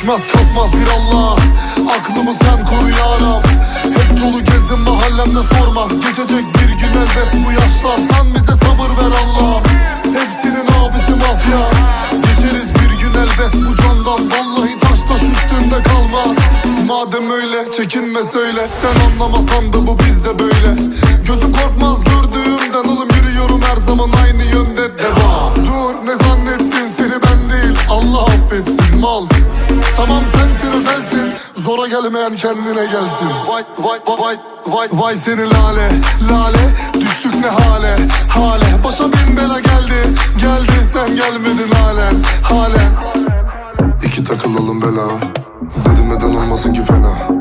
Düşmez kalkmaz bir Allah. Aklımı sen koru ya Rab. Hep dolu gezdim mahallemde sorma. Geçecek bir gün elbet bu yaşlar. Sen bize sabır ver Allah'ım Hepsinin abisi mafya. Geçeriz bir gün elbet bu candan. Vallahi taş taş üstünde kalmaz. Madem öyle çekinme söyle. Sen anlamasan da bu bizde böyle. Gözüm korkmaz gördüğümden Oğlum. Yürüyorum her zaman aynı yönde. Devam. Dur ne zannettin? Seni ben değil. Allah affetsin mal Tamam sensin özelsin Zora gelmeyen kendine gelsin. Vay vay vay vay. Vay seni lale lale. Düştük ne hale hale. Başa bin bela geldi. Geldi sen gelmedin halen halen İki takılalım bela. Dedim neden olmasın ki fena